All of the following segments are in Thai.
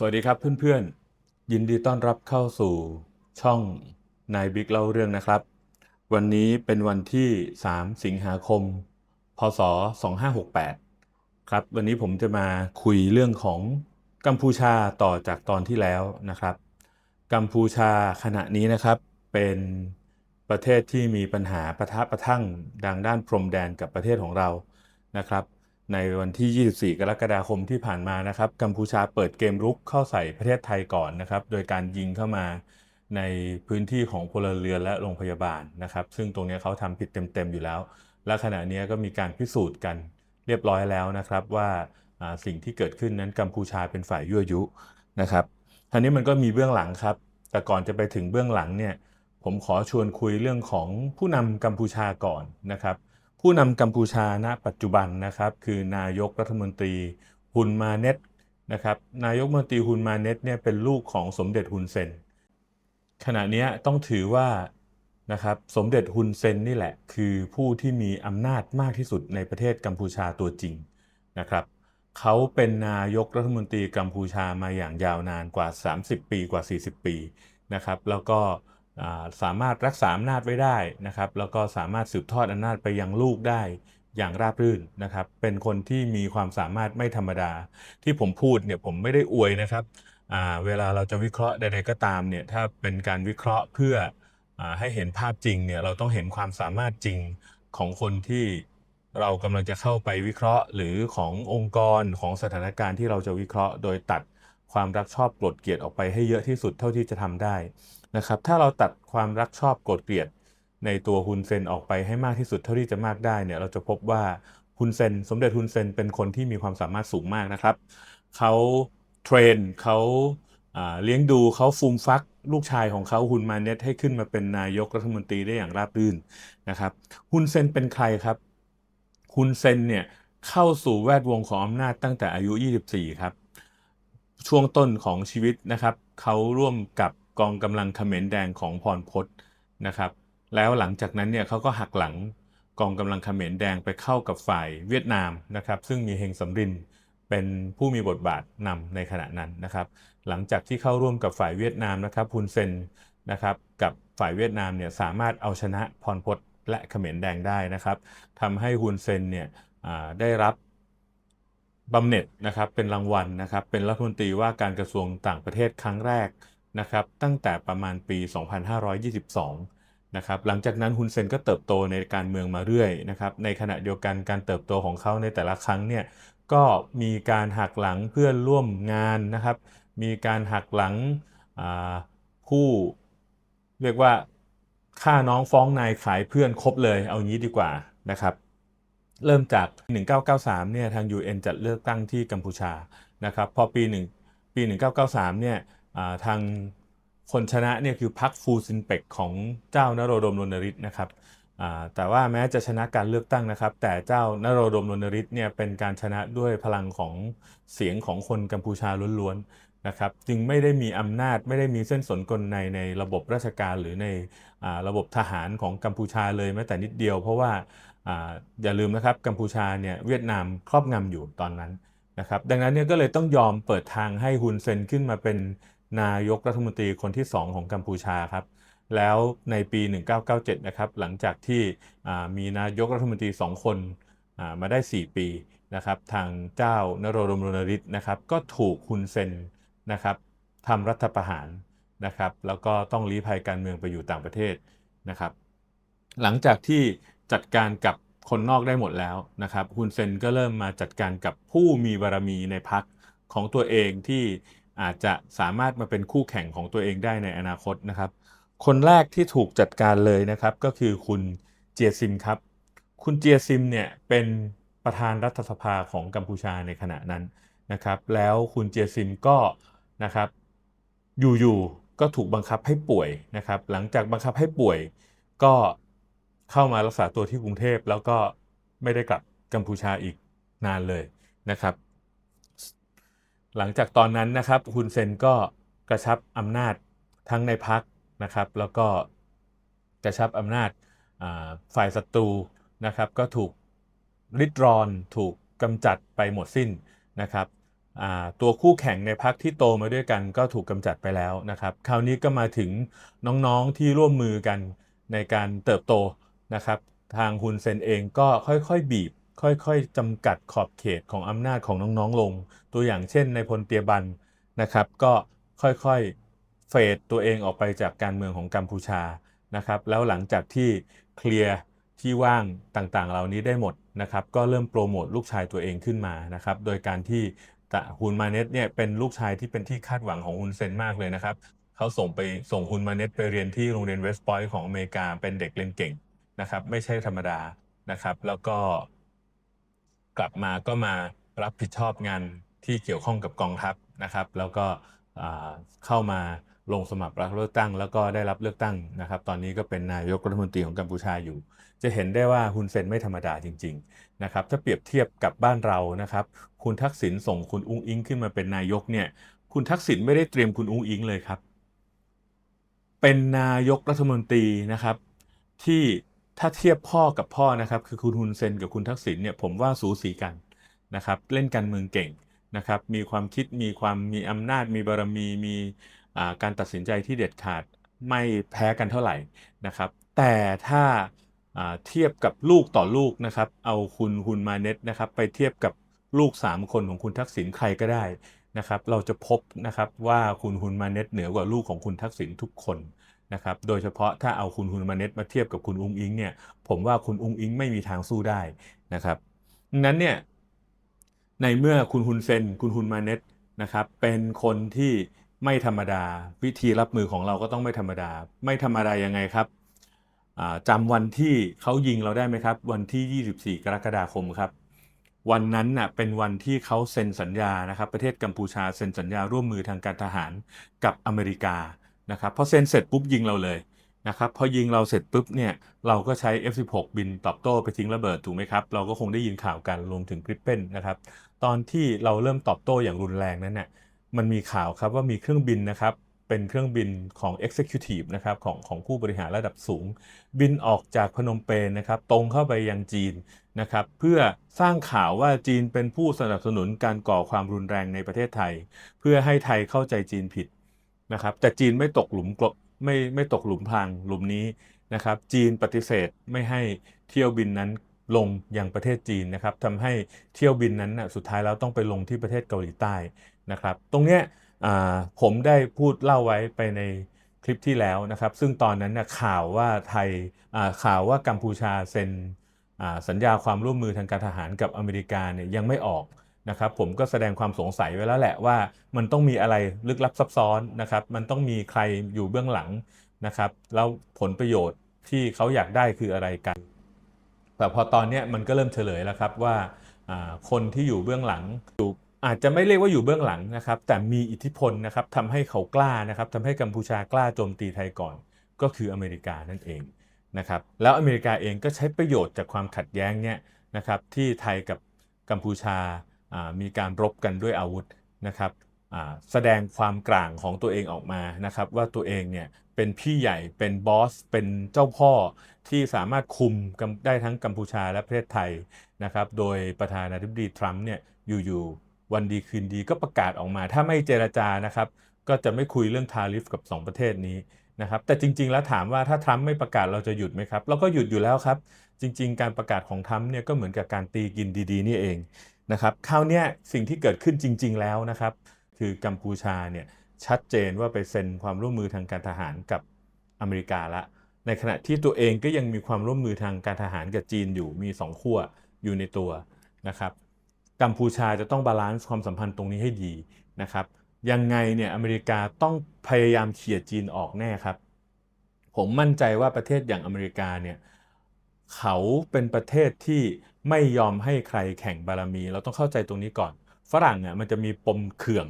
สวัสดีครับเพื่อนๆ ยินดีต้อนรับเข้าสู่ช่องนายบิ๊กเล่าเรื่องนะครับ วันนี้เป็นวันที่ 3 สิงหาคม พศ 2568 ครับ วันนี้ผมจะมาคุยเรื่องของกัมพูชาต่อจากตอนที่แล้วนะครับ กัมพูชาขณะนี้นะครับเป็นประเทศที่มีปัญหาปะทะประทั่งดังด้านพรมแดนกับประเทศของเรานะครับ ในวันที่ 24 กรกฎาคมที่ผ่านมานะครับกัมพูชาเปิดเกมรุกเข้าใส่ประเทศไทยก่อนนะครับ โดยการยิงเข้ามาในพื้นที่ของพลเรือนและโรงพยาบาลนะครับ ซึ่งตรงนี้เขาทำผิดเต็มๆอยู่แล้ว และขณะนี้ก็มีการพิสูจน์กันเรียบร้อยแล้วนะครับว่าอ่าสิ่งที่เกิดขึ้นนั้นกัมพูชาเป็นฝ่ายยั่วยุนะครับทีนี้มันก็มีเบื้องหลังครับ แต่ก่อนจะไปถึงเบื้องหลังเนี่ยผมขอชวนคุยเรื่องของผู้นำกัมพูชาก่อนนะครับ ผู้นำกัมพูชาณปัจจุบันนะครับ คือนายกรัฐมนตรีฮุนมาเน็ตนะครับนายกรัฐมนตรีฮุนมาเน็ตเนี่ยเป็นลูกของสมเด็จฮุนเซนขณะนี้ต้องถือว่านะครับสมเด็จฮุนเซนนี่แหละ คือผู้ที่มีอำนาจมากที่สุดในประเทศกัมพูชาตัวจริงนะครับเขาเป็นนายกรัฐมนตรีกัมพูชามาอย่างยาวนานกว่า 30 ปีกว่า 40 ปีนะครับ แล้วก็ สามารถรักษาอำนาจไว้ได้นะครับ แล้วก็สามารถสืบทอดอำนาจไปยังลูกได้อย่างราบรื่นนะครับ เป็นคนที่มีความสามารถไม่ธรรมดา ที่ผมพูดเนี่ยผมไม่ได้อวยนะครับเวลาเราจะวิเคราะห์ใดๆก็ตามเนี่ยถ้าเป็นการวิเคราะห์เพื่ออให้เห็นภาพจริงเนี่ยเราต้องเห็นความสามารถจริงของคนที่เรากำลังจะเข้าไปวิเคราะห์ หรือขององค์กรของสถานการณ์ที่เราจะวิเคราะห์ โดยตัด ความรักชอบโกรธเกลียดออกไปให้เยอะที่สุดเท่าที่จะทำได้นะครับถ้าเราตัดความรักชอบโกรธเกลียดในตัวฮุนเซนออกไปให้มากที่สุดเท่าที่จะมากได้เนี่ยเราจะพบว่าฮุนเซนสมเด็จฮุนเซนเป็นคนที่มีความสามารถสูงมากนะครับเขาเทรนเขาาเลี้ยงดูเขาฟูมฟักลูกชายของเขาฮุนมาเน็ตให้ขึ้นมาเป็นนายกรัฐมนตรีได้อย่างราบรื่นนะครับฮุนเซนเป็นใครครับฮุนเซนเนี่ยเข้าสู่แวดวงของอำนาจตั้งแต่อายุ 24 ครับ ช่วงต้นของชีวิตนะครับ เขาร่วมกับกองกำลังเขมรแดงของพรพศนะครับ แล้วหลังจากนั้นเนี่ยเขาก็หักหลังกองกำลังเขมรแดงไปเข้ากับฝ่ายเวียดนามนะครับ ซึ่งมีเฮงสำรินเป็นผู้มีบทบาทนำในขณะนั้นนะครับ หลังจากที่เข้าร่วมกับฝ่ายเวียดนามนะครับฮุนเซนนะครับกับฝ่ายเวียดนามเนี่ยสามารถเอาชนะพรพศและเขมรแดงได้นะครับทำให้ฮุนเซนเนี่ยได้รับ บำเหน็จนะครับเป็นรางวัลนะครับเป็นรัฐมนตรีว่าการกระทรวงต่างประเทศครั้งแรกนะครับตั้งแต่ประมาณปี 2522 นะครับหลังจากนั้นฮุนเซนก็เติบโตในการเมืองมาเรื่อยนะครับในขณะเดียวกันการเติบโตของเขาในแต่ละครั้งเนี่ยก็มีการหักหลังเพื่อนร่วมงานนะครับ มีการหักหลังผู้เรียกว่าฆ่าน้องฟ้องนายขายเพื่อนครบเลยเอางี้ดีกว่านะครับ เริ่มจาก 1993 เนี่ยทาง UN จัดเลือกตั้งที่กัมพูชานะครับพอปีหนึ่งปี 1993 เนี่ยทางคนชนะเนี่ยคือพรรคฟูซินเปกของเจ้านโรดมรณฤทธิ์นะครับแต่ว่าแม้จะชนะการเลือกตั้งนะครับ แต่เจ้านโรดมรณฤทธิ์เนี่ยเป็นการชนะด้วยพลังของเสียงของคนกัมพูชาล้วนๆนะครับ จึงไม่ได้มีอำนาจไม่ได้มีเส้นสนกลในในระบบราชการหรือในอระบบทหารของกัมพูชาเลยแม้แต่นิดเดียว เพราะว่า อย่าลืมนะครับกัมพูชาเนี่ยเวียดนามครอบงำอยู่ตอนนั้นนะครับดังนั้นเนี่ยก็เลยต้องยอมเปิดทางให้ฮุนเซนขึ้นมาเป็นนายกรัฐมนตรีคนที่ 2 ของกัมพูชาครับแล้วในปี 1997 นะครับหลังจากที่มีนายกรัฐมนตรี 2 คนมาได้ 4 ปีนะครับทางเจ้านโรดมรณฤทธิ์นะครับก็ถูกฮุนเซนนะครับทำรัฐประหารนะครับแล้วก็ต้องลี้ภัยการเมืองไปอยู่ต่างประเทศนะครับหลังจากที่ จัดการกับคนนอกได้หมดแล้วนะครับฮุนเซนก็เริ่มมาจัดการกับผู้มีบารมีในพรรคของตัวเองที่อาจจะสามารถมาเป็นคู่แข่งของตัวเองได้ในอนาคตนะครับ คนแรกที่ถูกจัดการเลยนะครับก็คือคุณเจียซิมครับ คุณเจียซิมเนี่ยเป็นประธานรัฐสภาของกัมพูชาในขณะนั้นนะครับ แล้วคุณเจียซิมก็นะครับอยู่ๆก็ถูกบังคับให้ป่วยนะครับ หลังจากบังคับให้ป่วย ก็ เข้ามารักษาตัวที่กรุงเทพแล้วก็ไม่ได้กลับกัมพูชาอีกนานเลยนะครับ หลังจากตอนนั้นนะครับฮุนเซนก็กระชับอำนาจทั้งในพรรคนะครับ แล้วก็กระชับอำนาจฝ่ายศัตรูนะครับ ก็ถูกริดรอนถูกกำจัดไปหมดสิ้นนะครับตัวคู่แข่งในพรรคที่โตมาด้วยกันก็ถูกกำจัดไปแล้วนะครับ คราวนี้ก็มาถึงน้องๆที่ร่วมมือกันในการเติบโต นะครับทางฮุนเซนเองก็ค่อยๆบีบ ค่อยๆจำกัดขอบเขตของอำนาจของน้องๆลง ตัวอย่างเช่นในพลเตียบันนะครับ ก็ค่อยๆเฟดตัวเองออกไปจากการเมืองของกัมพูชานะครับ แล้วหลังจากที่เคลียร์ที่ว่างต่างๆ เหล่านี้ได้หมดนะครับ ก็เริ่มโปรโมทลูกชายตัวเองขึ้นมานะครับ โดยการที่ตะฮุนมาเน็ตเนี่ยเป็นลูกชายที่เป็นที่คาดหวังของฮุนเซนมากเลยนะครับ เขาส่งไปส่งฮุนมาเน็ตไปเรียนที่โรงเรียนเวสต์พอยต์ของอเมริกาเป็นเด็กเรียนเก่ง นะครับ ไม่ใช่ธรรมดานะครับ แล้วก็กลับมาก็มารับผิดชอบงานที่เกี่ยวข้องกับกองทัพนะครับ แล้วก็เข้ามาลงสมัครรับเลือกตั้ง แล้วก็ได้รับเลือกตั้งนะครับ ตอนนี้ก็เป็นนายกรัฐมนตรีของกัมพูชาอยู่ จะเห็นได้ว่าฮุนเซนไม่ธรรมดาจริง ๆ นะครับ ถ้าเปรียบเทียบกับบ้านเรานะครับ คุณทักษิณส่งคุณอุ้งอิงขึ้นมาเป็นนายกเนี่ย คุณทักษิณไม่ได้เตรียมคุณอุ้งอิงเลยครับ เป็นนายกรัฐมนตรีนะครับ ที่ ถ้าเทียบพ่อกับพ่อนะครับ คือคุณฮุนเซนกับคุณทักษิณเนี่ยผมว่าสูสีกันนะครับเล่นการเมืองเก่งนะครับมีความคิดมีความมีอำนาจ มีบารมีมีการตัดสินใจที่เด็ดขาดไม่แพ้กันเท่าไหร่นะครับ แต่ถ้าอ่าเทียบกับลูกต่อลูกนะครับเอาคุณฮุนมาเน็ตนะครับไปเทียบกับลูก 3 คนของคุณทักษิณใครก็ได้นะครับ เราจะพบนะครับว่าคุณฮุนมาเน็ตเหนือกว่าลูกของคุณทักษิณทุกคน นะครับ โดยเฉพาะถ้าเอาคุณฮุนมาเน็ตมาเทียบกับคุณอุ้งอิงเนี่ย ผมว่าคุณอุ้งอิงไม่มีทางสู้ได้นะครับนั้นเนี่ย ในเมื่อคุณฮุนเซน คุณฮุนมาเน็ตนะครับ เป็นคนที่ไม่ธรรมดา วิธีรับมือของเราก็ต้องไม่ธรรมดา ไม่ธรรมดายังไงครับอ่าจำวันที่เขายิงเราได้ไหมครับ วันที่ 24 กรกฎาคมครับ วันนั้นน่ะเป็นวันที่เขาเซ็นสัญญานะครับ ประเทศกัมพูชาเซ็นสัญญาร่วมมือทางการทหารกับอเมริกา นะครับพอเซ็นเสร็จปุ๊บยิงเราเลยนะครับพอยิงเราเสร็จปุ๊บเนี่ยเราก็ใช้ F16 บินตอบโต้ไปทิ้งระเบิดถูกไหมครับ เราก็คงได้ยินข่าวกันรวมถึงกริปเปนนะครับตอนที่เราเริ่มตอบโต้อย่างรุนแรงนั้นน่ะมันมีข่าวครับว่ามีเครื่องบินนะครับเป็นเครื่องบินของ Executive นะครับของของผู้บริหารระดับสูง บินออกจากพนมเปญนะครับตรงเข้าไปยังจีนนะครับเพื่อสร้างข่าวว่าจีนเป็นผู้สนับสนุนการก่อความรุนแรงในประเทศไทย เพื่อให้ไทยเข้าใจจีนผิด นะครับแต่จีนไม่ตกหลุมกลบไม่ไม่ตกหลุมพรางหลุมนี้นะครับ จีนปฏิเสธไม่ให้เที่ยวบินนั้นลงยังประเทศจีนนะครับทำให้เที่ยวบินนั้นนะสุดท้ายแล้วต้องไปลงที่ประเทศเกาหลีใต้นะครับ ตรงเนี้ยผมได้พูดเล่าไว้ไปในคลิปที่แล้วนะครับ ซึ่งตอนนั้นนะข่าวว่าไทยข่าวว่ากัมพูชาเซ็นสัญญาความร่วมมือทางการทหารกับอเมริกาเนี่ยยังไม่ออก นะครับผมก็แสดงความสงสัยไว้แล้วแหละว่า มันต้องมีอะไรลึกลับซับซ้อนนะครับ มันต้องมีใครอยู่เบื้องหลังนะครับ แล้วผลประโยชน์ที่เขาอยากได้คืออะไรกัน แต่พอตอนนี้มันก็เริ่มเฉลยแล้วครับว่าคนที่อยู่เบื้องหลังอยู่อาจจะไม่เรียกว่าอยู่เบื้องหลังนะครับ แต่มีอิทธิพลนะครับทำให้เขากล้านะครับทำให้กัมพูชากล้าโจมตีไทยก่อน ก็คืออเมริกานั่นเองนะครับแล้วอเมริกาเองก็ใช้ประโยชน์จากความขัดแย้งเนี่ยนะครับที่ไทยกับกัมพูชา มีการรบกันด้วยอาวุธนะครับแสดงความกลางของตัวเองออกมานะครับ ว่าตัวเองเนี่ยเป็นพี่ใหญ่เป็นบอส เป็นเจ้าพ่อที่สามารถคุมกัมได้ทั้งกัมพูชาและประเทศไทยนะครับ โดยประธานาธิบดีทรัมป์เนี่ยอยู่ๆวันดีคืนดีก็ประกาศออกมา ถ้าไม่เจรจานะครับ ก็จะไม่คุยเรื่องทาริฟกับ 2 ประเทศนี้นะครับ แต่จริง ๆ แล้วถามว่าถ้าทรัมป์ไม่ประกาศเราจะหยุดไหมครับเราก็หยุดอยู่แล้วครับ จริง ๆ การประกาศของทรัมป์เนี่ยก็เหมือนกับการตีกินดีๆ นี่เอง นะครับคราวนี้สิ่งที่เกิดขึ้นจริง ๆ แล้วนะครับ คือกัมพูชาเนี่ยชัดเจนว่าไปเซ็นความร่วมมือทางการทหารกับอเมริกาละ ในขณะที่ตัวเองก็ยังมีความร่วมมือทางการทหารกับจีนอยู่มีสองขั้วอยู่ในตัวนะครับกัมพูชาจะต้องบาลานซ์ความสัมพันธ์ตรงนี้ให้ดีนะครับยังไงเนี่ยอเมริกาต้องพยายามเขี่ยจีนออกแน่ครับ ผมมั่นใจว่าประเทศอย่างอเมริกาเนี่ย เขาเป็นประเทศที่ไม่ยอมให้ใครแข่งบารมี เราต้องเข้าใจตรงนี้ก่อน ฝรั่งอะมันจะมีปมเขื่อง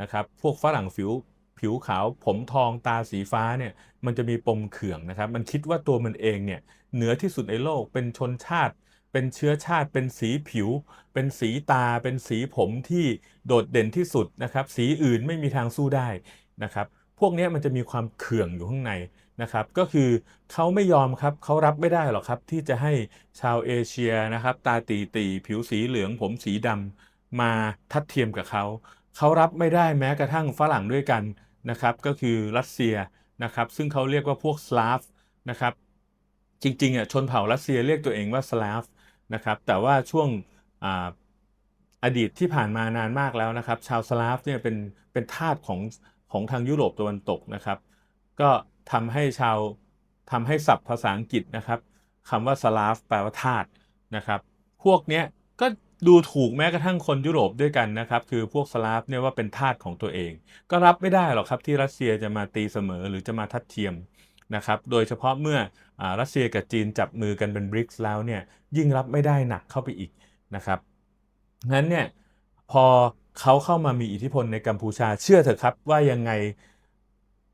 นะครับ พวกฝรั่งผิวผิวขาวผมทองตาสีฟ้าเนี่ยมันจะมีปมเขื่องนะครับ มันคิดว่าตัวมันเองเนี่ยเหนือที่สุดในโลกเป็นชนชาติ เป็นเชื้อชาติ เป็นสีผิว เป็นสีตา เป็นสีผมที่โดดเด่นที่สุดนะครับ สีอื่นไม่มีทางสู้ได้นะครับ พวกนี้มันจะมีความเขื่องอยู่ข้างใน นะครับก็คือเขาไม่ยอมครับเขารับไม่ได้หรอกครับ ที่จะให้ชาวเอเชียนะครับ ตาตีตีผิวสีเหลืองผมสีดมาทัดเทียมกับเขาเขารับไม่ได้แม้กระทั่งฝรั่งด้วยกันนะครับ ก็คือรัสเซียนะครับ ซึ่งเขาเรียกว่าพวกสลาฟนะครับ จริงๆอะชนเผ่ารัสเซียเรียกตัวเองว่าสลาฟนะครับ แต่ว่าช่วงออดีตที่ผ่านมานานมากแล้วนะครับ ชาวสลาฟเนี่ยเป็นเป็นทาสของของทางยุโรปตะวันตกนะครับ ก็ ทำให้ชาวทำให้ศัพท์ภาษาอังกฤษนะครับคำว่าสลาฟแปลว่าทาสนะครับพวกเนี้ยก็ดูถูกแม้กระทั่งคนยุโรปด้วยกันนะครับ คือพวกสลาฟเนี่ยว่าเป็นทาสของตัวเอง ก็รับไม่ได้หรอกครับที่รัสเซียจะมาตีเสมอหรือจะมาทัดเทียมนะครับโดยเฉพาะเมื่ออรัสเซียกับจีนจับมือกันเป็นบริกส์แล้วเนี่ยยิ่งรับไม่ได้หนักเข้าไปอีกนะครับงั้นเนี่ยพอเขาเข้ามามีอิทธิพลในกัมพูชาเชื่อเถอะครับว่ายังไง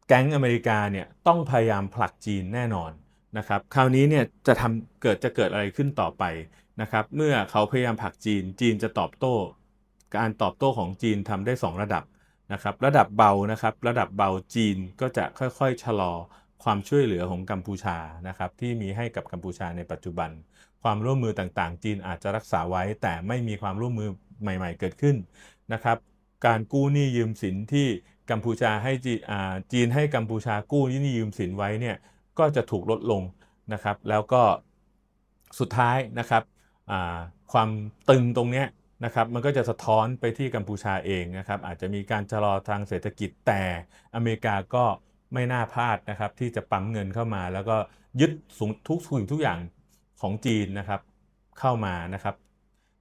แก๊งอเมริกาเนี่ยต้องพยายามผลักจีนแน่นอนนะครับคราวนี้เนี่ยจะทำเกิดจะเกิดอะไรขึ้นต่อไปนะครับเมื่อเขาพยายามผลักจีนจีนจะตอบโต้ การตอบโต้ของจีนทำได้ 2 ระดับนะครับระดับเบานะครับระดับเบาจีนก็จะค่อยๆชะลอความช่วยเหลือของกัมพูชานะครับที่มีให้กับกัมพูชาในปัจจุบัน ความร่วมมือต่างๆ จีนอาจจะรักษาไว้ แต่ไม่มีความร่วมมือใหม่ ๆ เกิดขึ้นนะครับการกู้หนี้ยืมสินที่ กัมพูชาให้จีจีนให้กัมพูชากู้หนี้ยืมสินไว้เนี่ยก็จะถูกลดลงนะครับแล้วก็สุดท้ายนะครับความตึงตรงนี้นะครับมันก็จะสะท้อนไปที่กัมพูชาเองนะครับอาจจะมีการชะลอทางเศรษฐกิจแต่อเมริกาก็ไม่น่าพลาดนะครับที่จะปั๊มเงินเข้ามา แล้วก็ยึดสูงทุกสิ่งทุกอย่างของจีนนะครับเข้ามานะครับ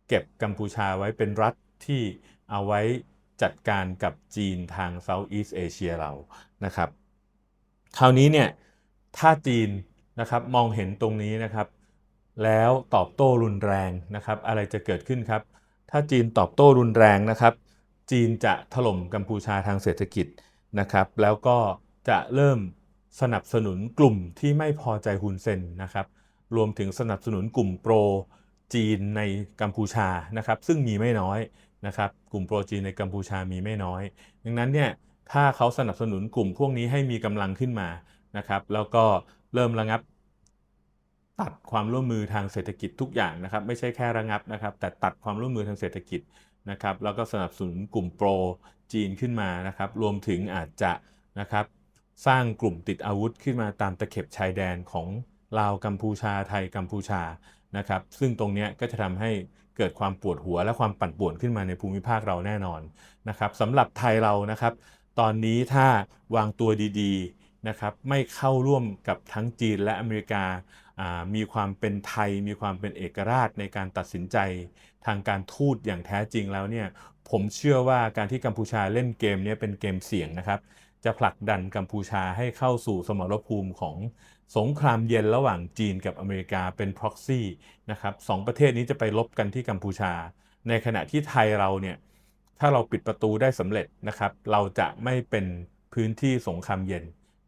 เก็บกัมพูชาไว้เป็นรัฐที่เอาไว้ จัดการกับจีนทาง Southeast Asia เรานะครับ คราวนี้เนี่ยถ้าจีนนะครับมองเห็นตรงนี้นะครับ แล้วตอบโต้รุนแรงนะครับ อะไรจะเกิดขึ้นครับ ถ้าจีนตอบโต้รุนแรงนะครับ จีนจะถล่มกัมพูชาทางเศรษฐกิจนะครับ แล้วก็จะเริ่มสนับสนุนกลุ่มที่ไม่พอใจฮุนเซนนะครับ รวมถึงสนับสนุนกลุ่มโปรจีนในกัมพูชานะครับ ซึ่งมีไม่น้อย นะครับกลุ่มโปรจีนในกัมพูชามีไม่น้อย ดังนั้นเนี่ยถ้าเขาสนับสนุนกลุ่มพวกนี้ให้มีกำลังขึ้นมานะครับ แล้วก็เริ่มระงับ ตัดความร่วมมือทางเศรษฐกิจทุกอย่างนะครับ ไม่ใช่แค่ระงับนะครับ แต่ตัดความร่วมมือทางเศรษฐกิจนะครับ แล้วก็สนับสนุนกลุ่มโปรจีนขึ้นมานะครับ รวมถึงอาจจะนะครับสร้างกลุ่มติดอาวุธขึ้นมาตามตะเข็บชายแดนของลาวกัมพูชาไทยกัมพูชานะครับ ซึ่งตรงนี้ก็จะทำให้ เกิดความปวดหัวและความปั่นป่วนขึ้นมาในภูมิภาคเราแน่นอนนะครับสำหรับไทยเรานะครับ ตอนนี้ถ้าวางตัวดีๆนะครับไม่เข้าร่วมกับทั้งจีนและอเมริกามีความเป็นไทย มีความเป็นเอกราชในการตัดสินใจทางการทูตอย่างแท้จริงแล้วเนี่ยผมเชื่อว่าการที่กัมพูชาเล่นเกมนี้เป็นเกมเสี่ยงนะครับ จะผลักดันกัมพูชาให้เข้าสู่สมรภูมิของสงครามเย็นระหว่างจีนกับอเมริกาเป็น proxy นะครับสองประเทศนี้จะไปลบกันที่กัมพูชา ในขณะที่ไทยเราเนี่ยถ้าเราปิดประตูได้สำเร็จนะครับ เราจะไม่เป็นพื้นที่สงครามเย็น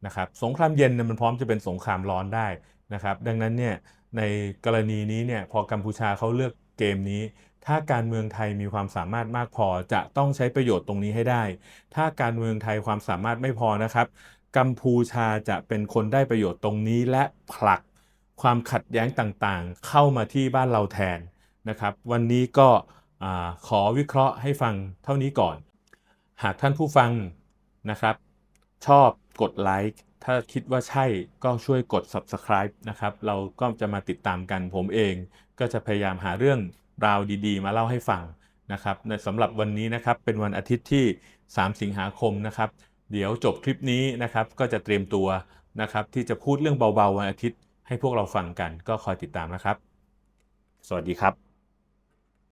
นะครับสงครามเย็นเนี่ยมันพร้อมจะเป็นสงครามร้อนได้นะครับ ดังนั้นเนี่ยในกรณีนี้เนี่ยพอกัมพูชาเขาเลือกเกมนี้ ถ้าการเมืองไทยมีความสามารถมากพอจะต้องใช้ประโยชน์ตรงนี้ให้ได้ ถ้าการเมืองไทยความสามารถไม่พอนะครับกัมพูชาจะเป็นคนได้ประโยชน์ตรงนี้และผลักความขัดแย้งต่างๆ เข้ามาที่บ้านเราแทนนะครับ วันนี้ก็ขอวิเคราะห์ให้ฟังเท่านี้ก่อน หากท่านผู้ฟังนะครับ ชอบกดไลค์ถ้าคิดว่าใช่ก็ช่วยกด subscribe นะครับ เราก็จะมาติดตามกันผมเอง ก็จะพยายามหาเรื่อง ราวดีๆ มาเล่าให้ฟังนะครับสำหรับวันนี้นะครับเป็นวันอาทิตย์ที่ 3 สิงหาคมนะครับ เดี๋ยวจบคลิปนี้นะครับก็จะเตรียมตัวนะครับที่จะพูดเรื่องเบาๆวันอาทิตย์ให้พวกเราฟังกันก็คอยติดตามนะครับ สวัสดีครับ